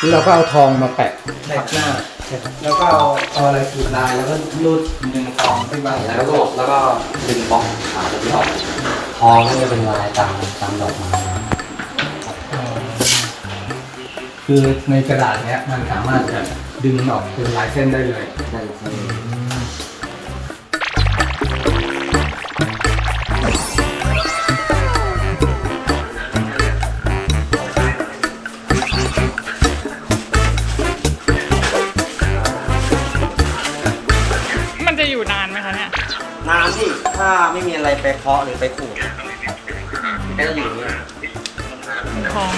แล้วเราก็เอาทองมาแปะทับหน้า แล้วก็เอาเอาอะไรขีดลายแล้วก็รูดหนึ่งทองขึ้นมาแล้วก็แล้วก็ดึงบล็อกขาตรงนี้ออกทองก็จะเป็นลายตามตามดอกไม้คือในกระดาษเนี้ยมันสามารถจะดึงออกเป็นลายเส้นได้เลยนั่น อมันจะอยู่นานไหมคะเนี่ย นานที่ถ้าไม่มีอะไรไปเคาะหรือไปขูดก็จะอยู่อย่างนี่ ทอง